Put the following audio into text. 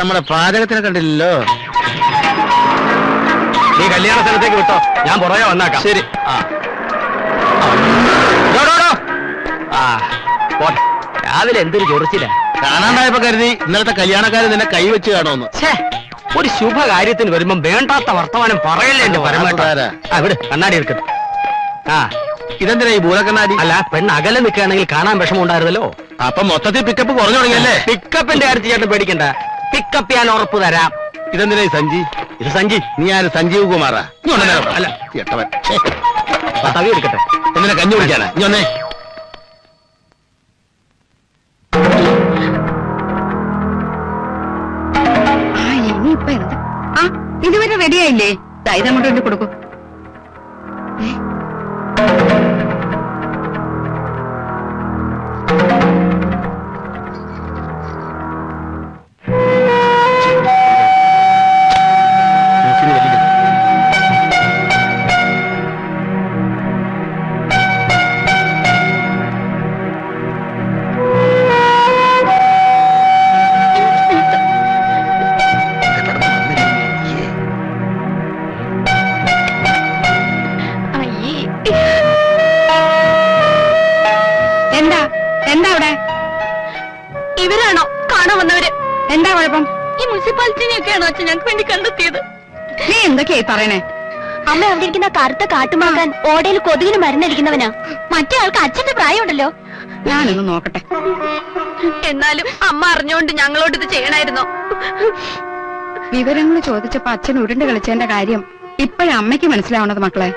നമ്മുടെ പാചകത്തിനെ കണ്ടില്ലല്ലോ. നീ കല്യാണ സ്ഥലത്തേക്ക് വിട്ടോ. ഞാൻ പുറകെ വന്നാക്കാം. ശരി. ആ. പോട്ടെ. രാവിലെ എന്തൊരു ചൊറിച്ചില്ല കാണാണ്ടായപ്പോ കരുതി ഇന്നലത്തെ കല്യാണക്കാരൻ നിന്നെ കൈവച്ച് കാണുമെന്ന്. ഒരു ശുഭകാര്യത്തിന് വരുമ്പം വേണ്ടാത്ത വർത്തമാനം പറയല്ലേ എന്റെ പരമേട്ട. കണ്ണാടി എടുക്കട്ടെ ആ. ഇതെന്തിനാ ഈ ഭൂലക്കണ്ണാടി അല്ല പെണ്ണ് അകലെ നിൽക്കുകയാണെങ്കിൽ കാണാൻ വിഷമം ഉണ്ടായിരുന്നല്ലോ അപ്പൊ മൊത്തത്തിൽ പിക്കപ്പ് കുറഞ്ഞു തുടങ്ങിയല്ലേ? പിക്കപ്പിന്റെ കാര്യത്തിൽ ചേട്ടൻ പേടിക്കണ്ട. പിക്കപ്പ് ഞാൻ ഉറപ്പ് തരാം. ഇതെന്തിനാ ഈ സഞ്ജി ഇത് സഞ്ജി നീ ആര്? സഞ്ജീവ് കുമാറാ. നീ ഒന്നേ അല്ല. എട്ടവൻ. തവി എടുക്കട്ടെ. എന്തിനാ കഞ്ഞി കുടിക്കാനാ? നീ ഒന്നേ ആ ഇനിയിപ്പൊ എന്താ? ആ ഇതുവരെ റെഡിയായില്ലേ ദാ അങ്ങോട്ട് കൊണ്ട് കൊടുക്കൂ. എന്താ അവിടെ ഇവരാണോ കാണാൻ വന്നവര്? എന്താ കുഴപ്പം? ഈ മുനിസിപ്പാലിറ്റിനെയൊക്കെയാണോ അച്ഛൻ ഞങ്ങൾക്ക് വേണ്ടി കണ്ടെത്തിയത്? നീ എന്തൊക്കെയായി പറയണേ? അമ്മ അവിടെ ഇരിക്കുന്ന കറുത്ത കാട്ടുമാക്കാൻ ഓടയിൽ കൊതുകിന് മരുന്നടിക്കുന്നവനാ. മറ്റേ ആൾക്ക് അച്ഛന്റെ പ്രായമുണ്ടല്ലോ. ഞാനൊന്ന് നോക്കട്ടെ. എന്നാലും അമ്മ അറിഞ്ഞുകൊണ്ട് ഞങ്ങളോട് ഇത് ചെയ്യണായിരുന്നോ? വിവരങ്ങൾ ചോദിച്ചപ്പോ അച്ഛൻ ഉരുണ്ട് കളിച്ചതിന്റെ കാര്യം ഇപ്പോഴാ അമ്മയ്ക്ക് മനസ്സിലാവണത് മക്കളെ.